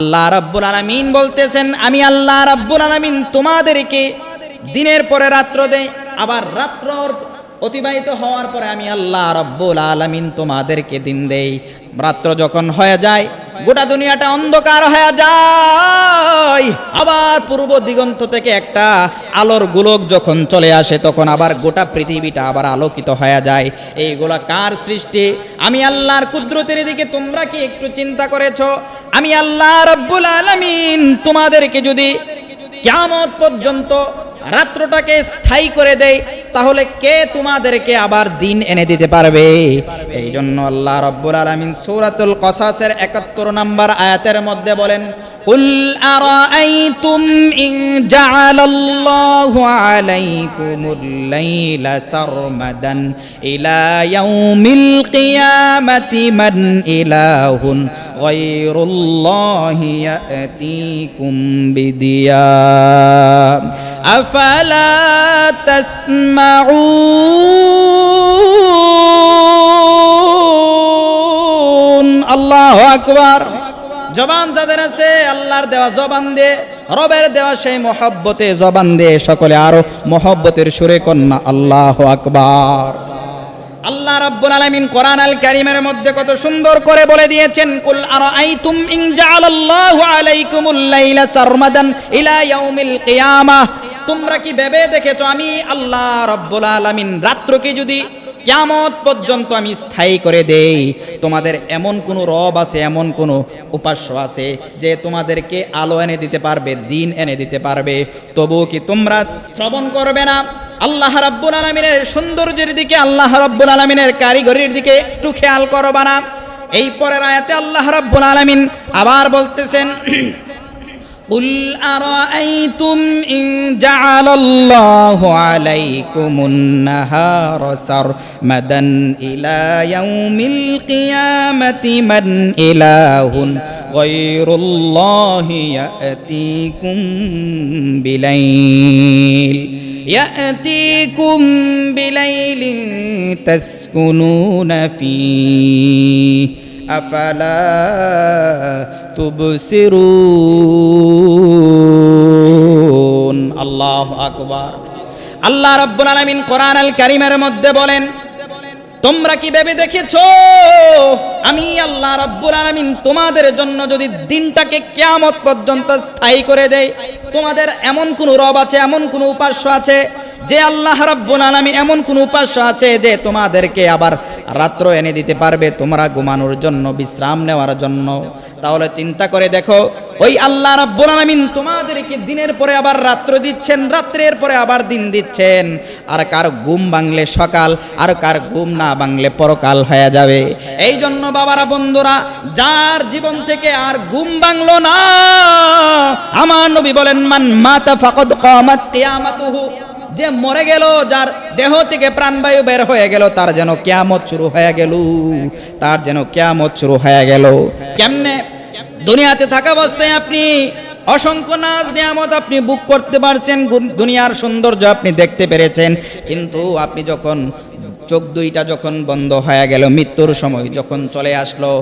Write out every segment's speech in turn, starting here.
আল্লাহ রাব্বুল আলামিন বলতেছেন, আমি আল্লাহ রাব্বুল আলামিন তোমাদেরকে দিনের পরে রাত্র দেই আবার রাত্র অতিবাহিত হওয়ার পরে আমি আল্লাহ রাব্বুল আলামিন তোমাদেরকে দিন দেই। রাত্র যখন হয়ে যায় গোটা দুনিয়াটা অন্ধকার হয়ে যায়। আবার পূর্ব দিগন্ত থেকে একটা আলোর গোলক যখন চলে আসে, তখন আবার গোটা পৃথিবীটা আবার আলোকিত হয়ে যায়। এইগুলা কার সৃষ্টি? আমি আল্লাহর কুদরতের দিকে তোমরা কি একটু চিন্তা করেছ? আমি আল্লাহ রব্বুল আলামিন তোমাদেরকে যদি কিয়ামত পর্যন্ত রাত্রটাকে স্থায়ী করে দেয় তাহলে কে তোমাদেরকে আবার দিন এনে দিতে পারবে এই জন্য আল্লাহ রব্বুল আলামিন সূরাতুল কসাসের 71 নম্বর আয়াতের মধ্যে বলেন قل أرأيتم إن جعل الله عليكم الليل سرمدا إلى يوم القيامة من إله غير الله يأتيكم بدياء أفلا تسمعون الله أكبر জবান যাদের আছে আল্লাহর দেওয়া জবান দিয়ে রবের দেওয়া সেই মহব্বতে জবান দিয়ে সকলে আরো মহব্বতের সুরে কন্যা আল্লাহ আকবার আল্লাহ রাব্বুল আলামিন কোরআন আল কারীমের মধ্যে কত সুন্দর করে বলে দিয়েছেন কুল আরাআইতুম ইন জাআলাল্লাহু আলাইকুমুল লাইলা সারমাদান ইলা ইয়াউমিল কিয়ামাহ তোমরা কি ভেবে দেখেছ আমি আল্লাহ রাব্বুল আলামিন? রাত্রকে যদি কিয়ামত পর্যন্ত আমি স্থায়ী করে দেই, তোমাদের এমন কোনো রব আছে, এমন কোনো উপাস্য আছে যে তোমাদেরকে আলো এনে দিতে পারবে, দিন এনে দিতে পারবে। তবুও কি তোমরা শ্রবণ করবে না? আল্লাহ রাব্বুল আলমিনের সৌন্দর্যের দিকে, আল্লাহ রাব্বুল আলমিনের কারিগরির দিকে একটু খেয়াল করবা না। এই পরের আয়াতে আল্লাহ রাব্বুল আলমিন আবার বলতেছেন قل أرأيتم إن جعل الله عليكم النهار سرمدا إلى يوم القيامة من إله غير الله يأتيكم بليل يأتيكم بليل تسكنون فيه আফালা তুবসিরু আল্লাহ আকবার আল্লাহ রব্বুল আলমিন কোরআন আল কারিমের মধ্যে বলেন তোমরা কি ভেবে দেখেছ? আমি আল্লাহ রাব্বুল আলামিন তোমাদের জন্য যদি দিনটাকে কেয়ামত পর্যন্ত স্থায়ী করে দেই, তোমাদের এমন কোন রব আছে, এমন কোন উপাস্য আছে, যে আল্লাহ রাব্বুল আলামিন এমন কোন উপাস্য আছে যে তোমাদেরকে আবার রাত্র এনে দিতে পারবে? তোমরা ঘুমানোর জন্য, বিশ্রাম নেওয়ার জন্য। তাহলে চিন্তা করে দেখো ওই আল্লাহ রাব্বুল আলামিন তোমাদেরকে দিনের পরে আবার রাত্র দিচ্ছেন, রাত্রের পরে আবার দিন দিচ্ছেন। আর কার ঘুম ভাঙলে সকাল, আর কার ঘুম না ভাঙলে পরকাল হয়ে যাবে। এই জন্য বাবারা, বন্ধুরা, যার জীবন থেকে আর ঘুম ভাঙলো না, আমার নবী বলেন, মান মাতা ফাকদ কামাত কিয়ামাতুহু যে মরে গেল, যার দেহ থেকে প্রাণবায়ু বের হয়ে গেল, তার যেন কেয়ামত শুরু হয়ে গেল। তার যেন কেয়ামত শুরু হয়ে গেল। কেমনে? দুনিয়াতে থাকা অবস্থায় আপনি অসংখ্য নাচ নিয়ামত আপনি বুক করতে পারছেন দুনিয়ার সৌন্দর্য আপনি দেখতে পেরেছেন। কিন্তু আপনি যখন চোখ দুইটা যখন বন্ধ হয়ে গেল মৃত্যুর সময় যখন চলে আসলো,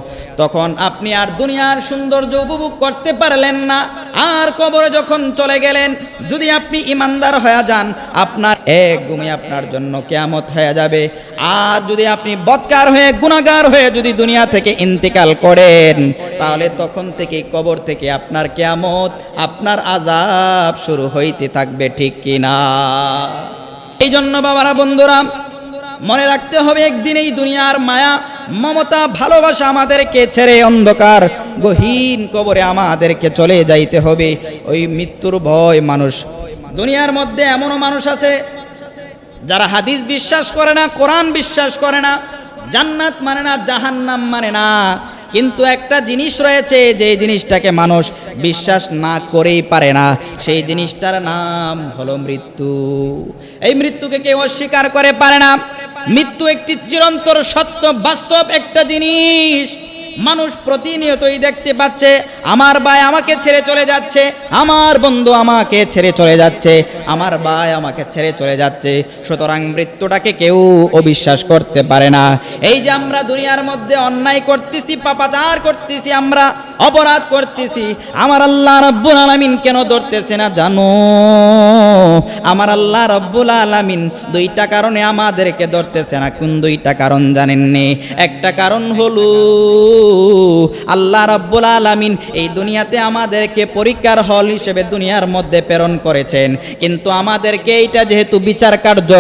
তখন আপনি আর দুনিয়ার সৌন্দর্য উপভোগ করতে পারলেন না। আর কবরে যখন চলে গেলেন, যদি আপনি ইমানদার হয়ে যান, আপনার এক গুমে আপনার জন্য কেয়ামত হয়ে যাবে। আর যদি আপনি বৎকার হয়ে গুণাগার হয়ে যদি দুনিয়া থেকে ইন্তেকাল করেন, তাহলে তখন থেকে কবর থেকে আপনার কেয়ামত, আপনার আজাব শুরু হইতে থাকবে, ঠিক কিনা? এই জন্য বাবারা, বন্ধুরা মনে রাখতে হবে, একদিন এই দুনিয়ার মায়া, মমতা, ভালোবাসা আমাদেরকে ছেড়ে অন্ধকার, গহীন কবরে আমাদেরকে চলে যাইতে হবে। ওই মৃত্যুর ভয় মানুষ। দুনিয়ার মধ্যে এমনও মানুষ আছে, যারা হাদিস বিশ্বাস করে না, কোরআন বিশ্বাস করে না, জান্নাত মানে না, জাহান্নাম মানে না। কিন্তু একটা জিনিস রয়েছে, যে জিনিসটাকে মানুষ বিশ্বাস না করেই পারে না। সেই জিনিসটার নাম হলো মৃত্যু। এই মৃত্যুকে কেউ অস্বীকার করে পারে না। মৃত্যু একটি চিরন্তর সত্য, বাস্তব একটা জিনিস। মানুষ প্রতিনিয়তই দেখতে পাচ্ছে, আমার ভাই আমাকে ছেড়ে চলে যাচ্ছে, আমার বন্ধু আমাকে ছেড়ে চলে যাচ্ছে, আমার ভাই আমাকে ছেড়ে চলে যাচ্ছে, সুতরাং মৃত্যুটাকে কেউ অবিশ্বাস করতে পারে না। এই যে আমরা দুনিয়ার মধ্যে অন্যায় করতেছি, পাপাচার করতেছি আমরা অপরাধ করতেছি। আমার আল্লাহ রব্বুল আলামিন কেন ধরতেছে না জানো? আমার আল্লাহ রব্বুল আলামিন দুইটা কারণে আমাদেরকে ধরতেছে না। কোন দুইটা কারণ জানেননি একটা কারণ হলো, আল্লাহ রব্বুল আলামিন এই দুনিয়াতে আমাদেরকে পরীক্ষার হল হিসেবে দুনিয়ার মধ্যে প্রেরণ করেছেন। কিন্তু আমাদেরকে এইটা যেহেতু বিচার কার্য,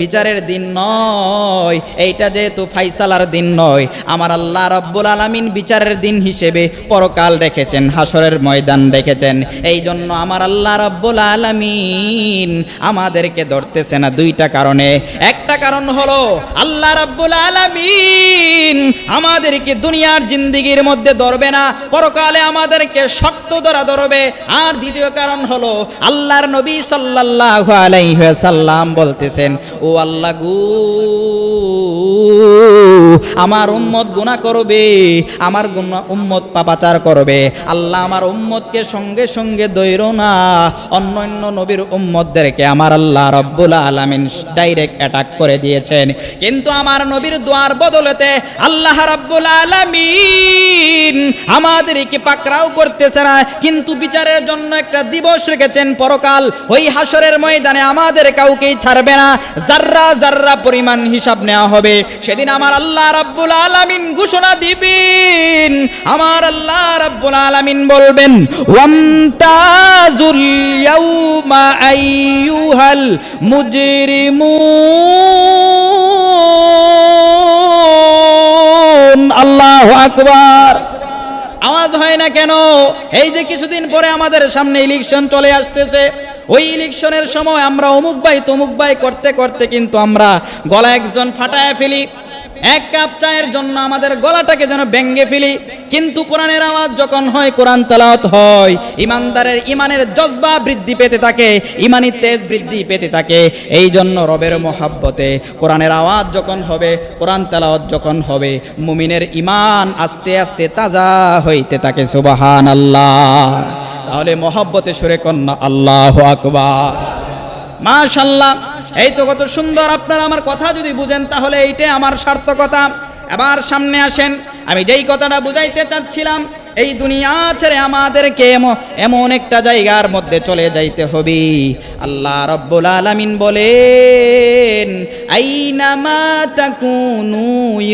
বিচারের দিন নয়, এইটা যেহেতু ফাইসালার দিন নয়, আমার আল্লাহ রব্বুল আলামিন বিচারের দিন হিসেবে পরকাল রেখেছেন হাসরের ময়দান রেখেছেন। এই জন্য আমার আল্লাহ রব্বুল আলামিন আমাদেরকে ধরতেছে না দুইটা কারণে। একটা কারণ হলো, আল্লাহ রব্বুল আলামিন আমাদেরকে দুনিয়ার জিন্দিগির মধ্যে ধরবে না, পরকালে আমাদেরকে শক্ত ধরা ধরবে। আর দ্বিতীয় কারণ হলো, আল্লাহর নবী সাল্লাল্লাহু আলাইহি সাল্লাম বলতেছেন, ও আল্লাহ গো, আমার উম্মত গুনাহ করবে, আমার গুনাহ উম্মত পাপাচার করবে। আল্লাহ আমার উম্মতকে সঙ্গে সঙ্গে দৈর না। অন্য অন্য নবীর উম্মতদেরকে আমার আল্লাহ রব্বুল আলামিন ডাইরেক্ট অ্যাটাক করে দিয়েছেন। কিন্তু আমার নবীর দোয়ার বদলেতে আল্লাহ রাব্বুল আলামিন আমাদেরকে পাকরাও করতেছে না? কিন্তু বিচারের জন্য একটা দিবস রেখেছেন পরকাল। ওই হাসরের ময়দানে আমাদের কাউকেই ছাড়বে না। জাররা জাররা পরিমাণ হিসাব নেওয়া হবে, সেদিন আমার আল্লাহ রাব্বুল আলামিন ঘোষণা দিবেন। আমার আল্লাহ রাব্বুল আলামিন বলবেন, ওয়ামতাজুল ইয়াউমা আইয়ুহাল মুজরিমুন। আল্লাহু আকবার। আওয়াজ হয় না কেন? এই যে কিছুদিন পরে আমাদের সামনে ইলেকশন চলে আসতেছে। ওই ইলেকশনের সময় আমরা অমুক ভাই তমুক ভাই করতে করতে কিন্তু আমরা গলা একজন ফাটায় ফেলি। এক কাপ চায়ের জন্য আমাদের গলাটাকে যেন ব্যঙ্গে ফেলি। কিন্তু কোরআনের আওয়াজ যখন হয়, কোরআন তালাওয়াত হয়, ইমানদারের ইমানের জজবা বৃদ্ধি পেতে থাকে, ইমানি তেজ বৃদ্ধি পেতে থাকে। এই জন্য রবের মহাব্বতে কোরআনের আওয়াজ যখন হবে, কোরআন তালাওয়াত যখন হবে, মুমিনের ইমান আস্তে আস্তে তাজা হইতে থাকে সুবাহান আল্লাহ তাহলে মহব্বতে সুরে কন্যা, আল্লাহ আকবার। মাশাল্লাহ এই তো কত সুন্দর আপনারা আমার কথা যদি বুঝেন, তাহলে এইটাই আমার সার্থকতা। এবার সামনে আসেন, আমি যেই কথাটা বুঝাইতে চাচ্ছিলাম, এই দুনিয়া ছেড়ে আমাদেরকে এমন একটা জায়গার মধ্যে চলে যাইতে হবে। আল্লাহ রব্বুল আলামিন বলেন আইনামা তাকুনু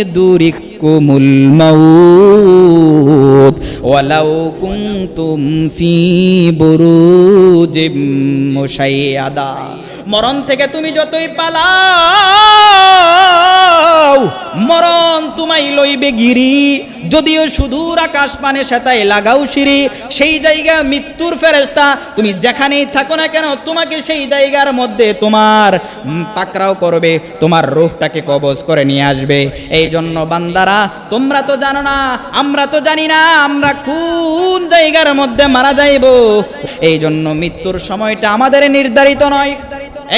ইদুরিকুমুল মাউত, ওয়ালাউ কুনতুম ফি বুরুজিম মুশাইয়াদা। মরণ থেকে তুমি যতই পালাও, মরণ তোমায় লইবে গিরি। যদিও সুদূর আকাশ পানে সেতাই লাগাও সিঁড়ি, সেই জায়গা মৃত্যুর ফেরেস্তা তুমি যেখানেই থাকো না কেন, তোমাকে সেই জায়গার মধ্যে তোমার পাকরাও করবে, তোমার রূহটাকে কবজ করে নিয়ে আসবে। এই জন্য বান্দারা, তোমরা তো জানো না, আমরা তো জানি না, আমরা কোন জায়গার মধ্যে মারা যাইব। এই জন্য মৃত্যুর সময়টা আমাদের নির্ধারিত নয়।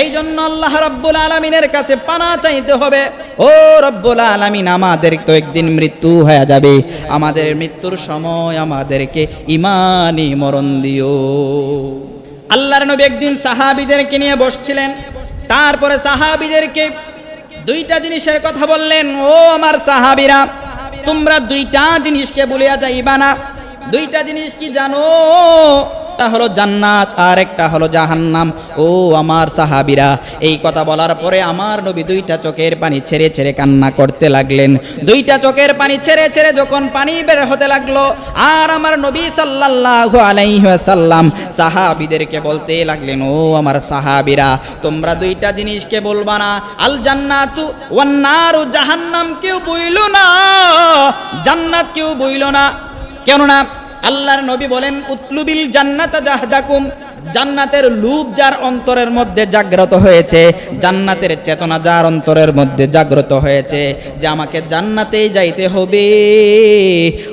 এই জন্য আল্লাহ রব্বুল আলমিনের কাছে পানা চাইতে হবে। ও রব্বুল আলমিন, আমাদের তো একদিন মৃত্যু হয়ে যাবে। আমাদের মৃত্যুর সময় আমাদেরকে ইমানি মরণ দিও। আল্লাহর নবী একদিন সাহাবিদেরকে নিয়ে বসছিলেন। তারপরে সাহাবিদেরকে দুইটা জিনিসের কথা বললেন, ও আমার সাহাবিরা, তোমরা দুইটা জিনিসকে বলিয়া যাইবা না। দুইটা জিনিস কি জানো? একটা হলো জান্নাত, আর একটা হলো জাহান্নাম। ও আমার সাহাবিরা, এই কথা বলার পরে আমার নবী দুইটা চোখের পানি ছেড়ে ছেড়ে কান্না করতে লাগলেন। দুইটা চোখের পানি ছেড়ে ছেড়ে যখন পানি বের হতে লাগল, আর আমার নবী সাল্লাল্লাহু আলাইহি ওয়াসাল্লাম সাহাবিদেরকে বলতে লাগলেন, ও আমার সাহাবিরা, তোমরা দুইটা জিনিসকে বলবা না আল জান্নাতু ওয়ান নারু জাহান্নাম কেউ বইল না, জান্নাত কেউ বইল না। কেননা আল্লাহর নবী বলেন, উতলুবিল জান্নাতা জাহদাকুম জান্নাতের লুপ যার অন্তরের মধ্যে জাগ্রত হয়েছে, জান্নাতের চেতনা যার অন্তরের মধ্যে জাগ্রত হয়েছে, যে আমাকে জান্নাতেই যাইতে হবে।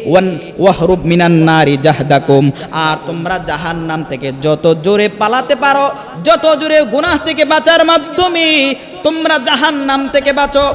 ওয়ান ওয়াহরুব মিনান নারি জাহদাকুম, আর তোমরা জাহান্নাম থেকে যত জোরে পালাতে পারো, যত জোরে গুনাহ থেকে বাঁচার মাধ্যমে তোমরা জাহান্নাম থেকে বাঁচো।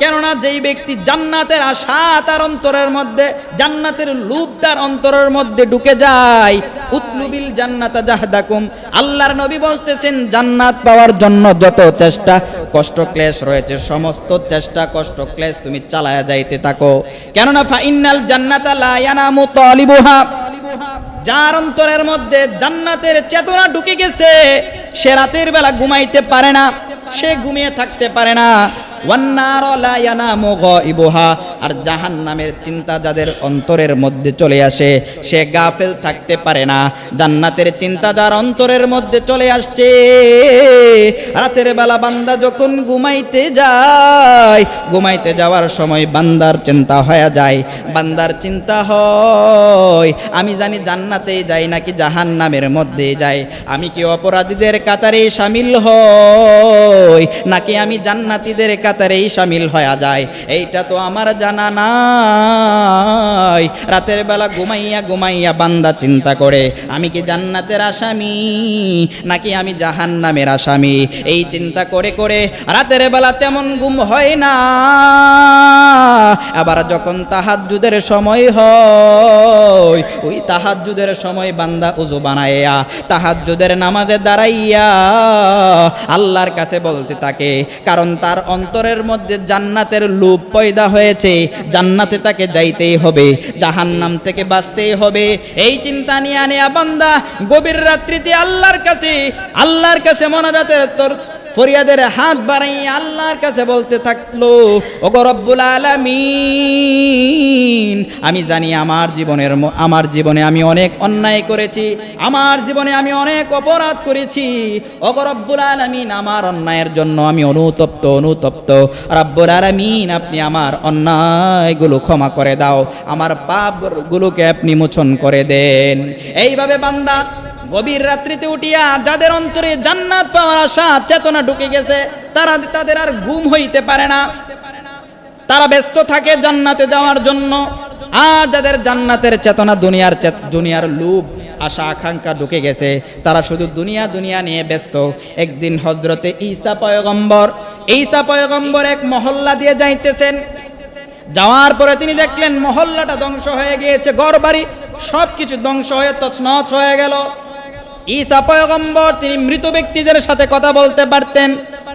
কেননা যেই ব্যক্তি জান্নাতের আশা তার অন্তরের মধ্যে, জান্নাতের লুপ তার অন্তরের মধ্যে ঢুকে যায়, উতলুবিল জান্নাতা জাহদাকুম। আল্লাহর নবী বলতেছেন, জান্নাত পাওয়ার জন্য যত চেষ্টা, কষ্ট ক্লেশ রয়েছে, সমস্ত চেষ্টা, কষ্ট ক্লেশ তুমি চালায়া যাইতে থাকো। কেননা ফাইনাল জান্নাতা লা ইয়ানামু তালিবুহা। যার অন্তরের মধ্যে জান্নাতের চেতনা ঢুকে গেছে, সে রাতের বেলা ঘুমাইতে পারে না, সে ঘুমিয়ে থাকতে পারে না। ওয়ান্নার লা ইয়ানামু আর জাহান্নামের চিন্তা যাদের অন্তরের মধ্যে চলে আসে, সে গাফেল থাকতে পারে না। জান্নাতের চিন্তা যার অন্তরের মধ্যে চলে আসছে, রাতের বেলা বান্দা যখন ঘুমাইতে যায়, ঘুমাইতে যাওয়ার সময় বান্দার চিন্তা হয়ে যায়। বান্দার চিন্তা হয়, আমি জানি জান্নাতে যাই নাকি জাহান্নামের মধ্যে যাই। আমি কি অপরাধীদের কাতারে সামিল হই, নাকি আমি জান্নাতীদের কাতারেই সামিল হয়ে যায় এইটা তো আমার জানা নাই। রাতের বেলা ঘুমাইয়া ঘুমাইয়া বান্দা চিন্তা করে, আমি কি জান্নাতের আসামি? নাকি আমি জাহান্নামের আসামি? এই চিন্তা করে করে রাতের বেলা তেমন ঘুম হয় না। আবার যখন তাহাজ্জুদের সময় হয়, ওই তাহাজ্জুদের সময় বান্দা উজু বানাইয়া তাহাজ্জুদের নামাজে দাঁড়াইয়া আল্লাহর কাছে বলতে থাকে, কারণ তার অন্তরের মধ্যে জান্নাতের লোভ পয়দা হয়েছে। জান্নাতে তাকে যাইতেই হবে, জাহান্নাম থেকে বাঁচতেই হবে। এই চিন্তা নিয়ে আনে বান্দা গভীর রাত্রিতে আল্লাহর কাছে আল্লাহর কাছে মনাজাতের তোর ফরিয়াদের হাত বাড়াই আল্লাহর কাছে বলতে থাকল, ওগো রব্বুল আলামিন, আমি জানি আমার জীবনের আমার জীবনে আমি অনেক অন্যায় করেছি, আমার জীবনে আমি অনেক অপরাধ করেছি। ওগো রব্বুল আলামিন, আমার অন্যায়ের জন্য আমি অনুতপ্ত অনুতপ্ত। রব্বুল আলামিন, আপনি আমার অন্যায়গুলো ক্ষমা করে দাও, আমার পাপগুলোকে আপনি মোচন করে দেন। এইভাবে বান্দা গভীর রাত্রিতে উঠিয়া যাদের অন্তরে জান্নাত পাওয়ার আশা, চেতনা ঢুকে গেছে, তারা তাদের আর ঘুম হইতে পারে না। তারা ব্যস্ত থাকে জান্নাতে যাওয়ার জন্য। আর যাদের জান্নাতের চেতনা দুনিয়ার দুনিয়ার লুভ, আশা, আকাঙ্ক্ষা ঢুকে গেছে, তারা শুধু দুনিয়া দুনিয়া নিয়ে ব্যস্ত। একদিন হজরতে ঈসা পয়গম্বর ঈসা পয়গম্বর এক মহল্লা দিয়ে যাইতেছেন। যাওয়ার পরে তিনি দেখলেন মহল্লাটা ধ্বংস হয়ে গিয়েছে ঘর বাড়ি সব কিছু ধ্বংস হয়ে তছনছ হয়ে গেল। ঈসা পয়গম্বর, তিনি মৃত ব্যক্তিদের সাথে কথা বলতে পারতেন।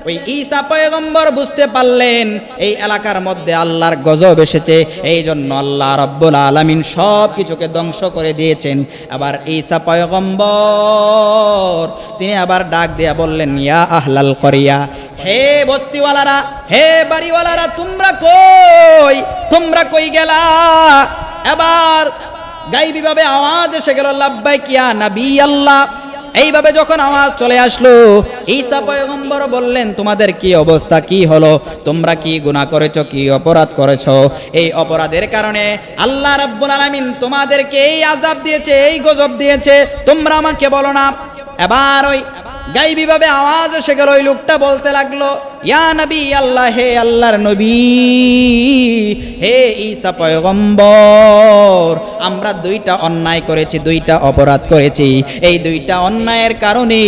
ওই ঈসা পয়গম্বর বুঝতে পারলেন, এই এলাকার মধ্যে আল্লাহর গজব এসেছে। এই জন্য আল্লাহ রব্বুল আলামিন সব কিছুকে ধ্বংস করে দিয়েছেন। আবার ঈসা পয়গম্বর, তিনি আবার ডাক দিয়া বললেন, ইয়া আহলাল করিয়া, হে বস্তিওয়ালারা, হে বাড়িওয়ালারা, তোমরা কই? তোমরা কই গেলা? এবার গাইবি ভাবে আওয়াজ এসে গেল লাভবাই কিয়া নাবি আল্লাহ এইভাবে যখন আওয়াজ চলে আসলো, ঈসা পয়গম্বর বললেন, তোমাদের কি অবস্থা? কি হলো? তোমরা কি গুনাহ করেছ? কি অপরাধ করেছ? এই অপরাধের কারণে আল্লাহ রাব্বুল আলামিন তোমাদেরকে এই আযাব দিয়েছে, এই গজব দিয়েছে। তোমরা আমাকে বলো না। এবার ওই গাইবি ভাবে আওয়াজ এসে গেল, ওই লোকটা বলতে লাগল, ইয়া নবী, আল্লাহ, হে আল্লাহর নবী, হে ঈসা পয়গম্বর, আমরা দুইটা অন্যায় করেছি, দুইটা অপরাধ করেছি। এই দুইটা অন্যায়ের কারণে,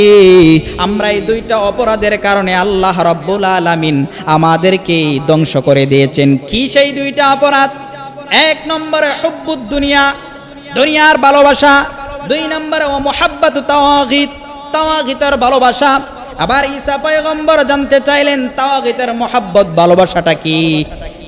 আমরা এই দুইটা অপরাধের কারণে আল্লাহ রব্বুল আলামিন আমাদেরকে ধ্বংস করে দিয়েছেন। কি সেই দুইটা অপরাধ? এক নম্বরে হুব্বুদ দুনিয়া, দুনিয়ার ভালোবাসা, দুই নম্বরে ও মোহাব্বত তাওয়াগিত তাওয়াগিতের ভালোবাসা। আবার ঈসা পয়গম্বর জানতে চাইলেন, তাওয়াগিতের মোহাব্বত, ভালোবাসাটা কি?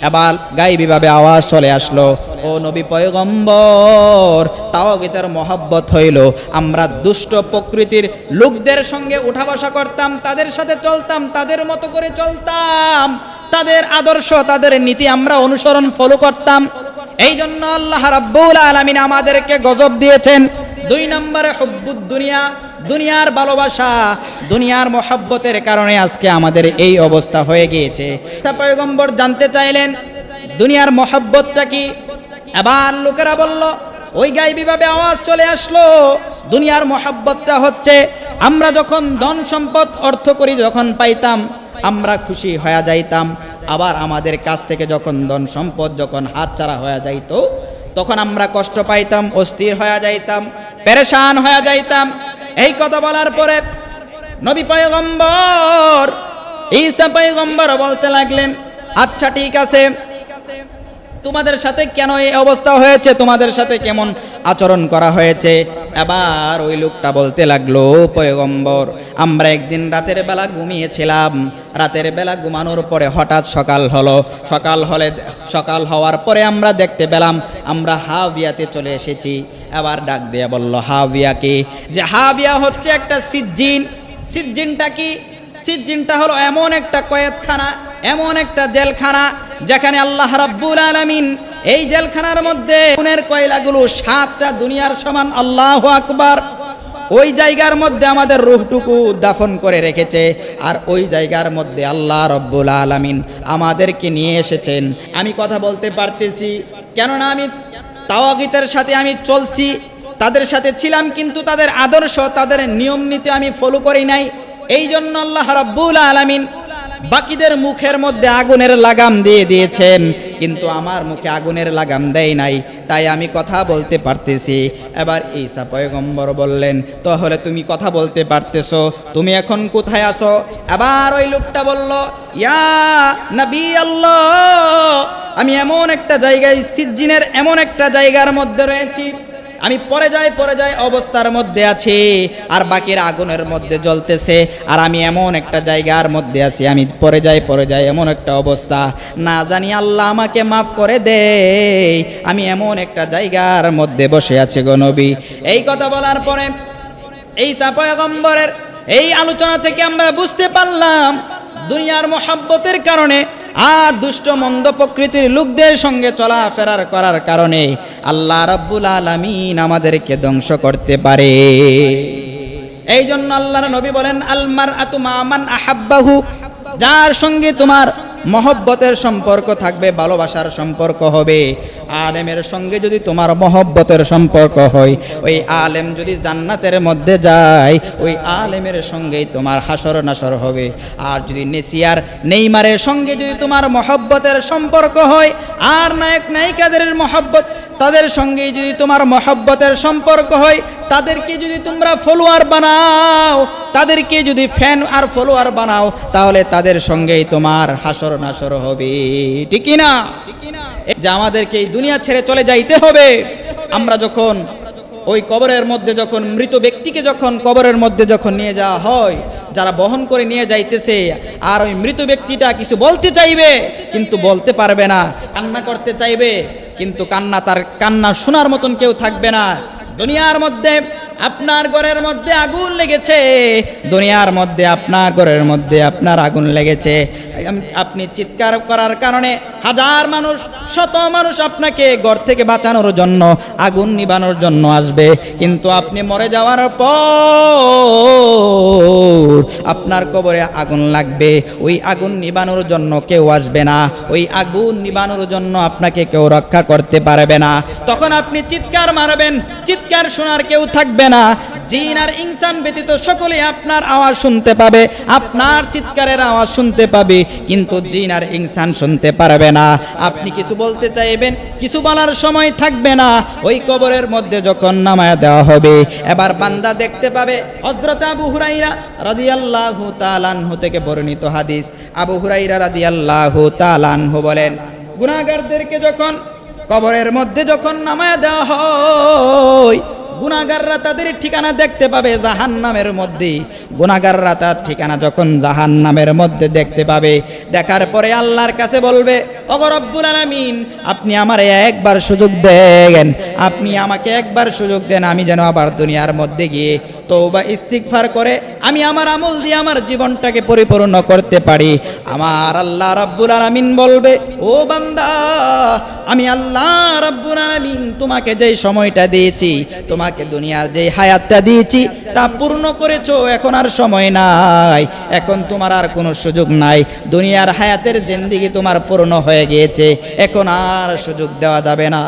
এবার গাইবিভাবে আওয়াজ চলে আসলো, ও নবী পয়গম্বর, তাওয়াগিতের মহব্বত হইল, আমরা দুষ্ট প্রকৃতির লোকদের সঙ্গে উঠা বসা করতাম, তাদের সাথে চলতাম, তাদের মতো করে চলতাম, তাদের আদর্শ, তাদের নীতি আমরা অনুসরণ ফলো করতাম। এই জন্য আল্লাহ রাব্বুল আলামিন আমাদেরকে গজব দিয়েছেন, দুই নম্বরে হব্বুদ দুনিয়া দুনিয়ার ভালোবাসা, দুনিয়ার মহাব্বতের কারণে আজকে আমাদের এই অবস্থা হয়ে গিয়েছে। পয়গম্বর জানতে চাইলেন, দুনিয়ার মহাব্বতটা কি? আবার লোকেরা বলল, ওই গাইবিভাবে আওয়াজ চলে আসলো, দুনিয়ার মহাব্বতটা হচ্ছে, আমরা যখন ধন সম্পদ, অর্থ করি যখন পাইতাম, আমরা খুশি হয়ে যাইতাম। আবার আমাদের কাছ থেকে যখন ধন সম্পদ, যখন হাতছাড়া হয়ে যাইতো, তখন আমরা কষ্ট পাইতাম, অস্থির হয়ে যাইতাম, পেরেশান হয়ে যাইতাম। এই কথা বলার পরে নবী পয়গম্বর ঈসা পয়গম্বর বলতে লাগলেন আচ্ছা ঠিক আছে। তোমাদের সাথে কেন এই অবস্থা হয়েছে? তোমাদের সাথে কেমন আচরণ করা হয়েছে? এবার ওই লোকটা বলতে লাগল, পয়গম্বর, আমরা একদিন রাতের বেলা ঘুমিয়েছিলাম। রাতের বেলা ঘুমানোর পরে হঠাৎ সকাল হলো। সকাল হলে, সকাল হওয়ার পরে আমরা দেখতে পেলাম, আমরা হাবিয়াতে চলে এসেছি। এবার ডাক দিয়ে বলল হাবিয়াকে যে হাবিয়া হচ্ছে একটা সিজ্জিন। সিজ্জিনটা কি? সিজ্জিনটা হলো এমন একটা কয়েদখানা এমন একটা জেলখানা। যেখানে আল্লাহ রাব্বুল আলামিন এই জেলখানার মধ্যে খুনের কয়লাগুলো সাতটা দুনিয়ার সমান, আল্লাহ আকবার। ওই জায়গার মধ্যে আমাদের রুহটুকু দাফন করে রেখেছে আর ওই জায়গার মধ্যে আল্লাহ রব্বুল আলামিন আমাদেরকে নিয়ে এসেছেন। আমি কথা বলতে পারতেছি, কেননা আমি তাওয়াগিতের সাথে আমি চলছি, তাদের সাথে ছিলাম কিন্তু তাদের আদর্শ, তাদের নিয়ম নীতি আমি ফলো করি নাই। এই জন্য আল্লাহ রাব্বুল আলামিন বাকিদের মুখের মধ্যে আগুনের লাগাম দিয়ে দিয়েছেন, কিন্তু আমার মুখে আগুনের লাগাম দেয় নাই, তাই আমি কথা বলতে পারতেছি। এবার ঈসা পয়গম্বর বললেন, তাহলে তুমি কথা বলতে পারতেছো, তুমি এখন কোথায় আছো? এবার ওই লোকটা বলল, ইয়া নবী আল্লাহ আমি এমন একটা জায়গায় সিজ্জিনের এমন একটা জায়গার মধ্যে রয়েছি আমি পরে যাই পরে যাই অবস্থার মধ্যে আছি, আর বাকির আগুনের মধ্যে জ্বলতেছে, আর আমি এমন একটা জায়গার মধ্যে আছি, আমি পরে যাই পরে যাই এমন একটা অবস্থা। না জানি আল্লাহ আমাকে মাফ করে দে আমি এমন একটা জায়গার মধ্যে বসে আছি গো নবী। এই কথা বলার পরে এই চাপয়গম্বরের এই আলোচনা থেকে আমরা বুঝতে পারলাম, দুনিয়ার মোহাব্বতের কারণে আর দুষ্ট মন্দ প্রকৃতির লোকদের সঙ্গে চলাফেরার করার কারণে আল্লাহ রাব্বুল আলামিন আমাদেরকে ধ্বংস করতে পারে। এই জন্য আল্লাহর নবী বলেন আলমার আতুমা আমান আহাব্বাহু যার সঙ্গে তোমার মহব্বতের সম্পর্ক থাকবে, ভালোবাসার সম্পর্ক হবে। আলেমের সঙ্গে যদি তোমার মহব্বতের সম্পর্ক হয়, ওই আলেম যদি জান্নাতের মধ্যে যায়, ওই আলেমের সঙ্গেই তোমার হাসর নাসর হবে। আর যদি নেসিয়ার, নেইমারের সঙ্গে যদি তোমার মহব্বতের সম্পর্ক হয়, আর নায়ক নায়িকাদের মহব্বত, তাদের সঙ্গেই যদি তোমার মহব্বতের সম্পর্ক হয় তাদেরকে যদি তোমরা ফলোয়ার বানাও, তাদেরকে যদি ফ্যান আর ফলোয়ার বানাও, তাহলে তাদের সঙ্গেই তোমার হাসর নাসর হবে। ঠিক না যে আমাদেরকে এই দুনিয়া ছেড়ে চলে যাইতে হবে। আমরা যখন ওই কবরের মধ্যে যখন, মৃত ব্যক্তিকে যখন কবরের মধ্যে যখন নিয়ে যাওয়া হয়, যারা বহন করে নিয়ে যাইতেছে, আর ওই মৃত ব্যক্তিটা কিছু বলতে চাইবে, কিন্তু বলতে পারবে না, কান্না করতে চাইবে, কিন্তু কান্না তার কান্না শোনার মতন কেউ থাকবে না। দুনিয়ার মধ্যে, আপনার ঘরের মধ্যে আগুন লেগেছে। দুনিয়ার মধ্যে, আপনার ঘরের মধ্যে আপনার আগুন লেগেছে। আপনি চিৎকার করার কারণে হাজার মানুষ, শত মানুষ আপনাকে ঘর থেকে বাঁচানোর জন্য, আগুন নিবানোর জন্য আসবে। কিন্তু আপনি মরে যাওয়ার পর আপনার কবরে আগুন লাগবে। ওই আগুন নিবানোর জন্য কেউ আসবে না। ওই আগুন নিবানোর জন্য আপনাকে কেউ রক্ষা করতে পারবে না। তখন আপনি চিৎকার মারবেন, চিৎকার শোনার কেউ থাকবে না। জিন আর ইনসান ব্যতীত সকলে আপনার আওয়াজ শুনতে পাবে, আপনার চিৎকারের আওয়াজ শুনতে পাবে। কিন্তু জিন আর ইনসান শুনতে পারবে না। আপনি কিছু বলতে চাইবেন, কিছু বলার সময় থাকবে না। ওই কবরের মধ্যে যখন নামায় দেওয়া হবে, এবার বান্দা দেখতে পাবে হযরত আবু হুরাইরা রাদিয়াল্লাহু তাআলাহু থেকে বর্ণিত হাদিস। আবু হুরাইরা রাদিয়াল্লাহু তাআলাহু বলেন, গুনাহগারদেরকে যখন কবরের মধ্যে যখন নামায় দেওয়া হয় গুনাগাররা তাদের ঠিকানা দেখতে পাবে জাহান নামের মধ্যে। গুনাগাররা তার ঠিকানা যখন জাহান নামের মধ্যে দেখতে পাবে, দেখার পরে আল্লাহর কাছে বলবে অগরব্বুল আলামিন, আপনি আমার একবার সুযোগ দেন, আপনি আমাকে একবার সুযোগ দেন, আমি যেন আবার দুনিয়ার মধ্যে গিয়ে তৌবা ইস্তিকফার করে আমি আমার আমল দিয়ে আমার জীবনটাকে পরিপূর্ণ করতে পারি। আমার আল্লাহ রাব্বুল আলামিন বলবে, ও বান্দা, আমি আল্লাহ রাব্বুল আলামিন তোমাকে যেই সময়টা দিয়েছি, তোমাকে দুনিয়ার যে হায়াতটা দিয়েছি, তা পূর্ণ করেছ, এখন আর সময় নাই। এখন তোমার আর কোনো সুযোগ নাই। দুনিয়ার হায়াতের জিন্দিগি তোমার পূর্ণ হয়ে গিয়েছে, এখন আর সুযোগ দেওয়া যাবে না।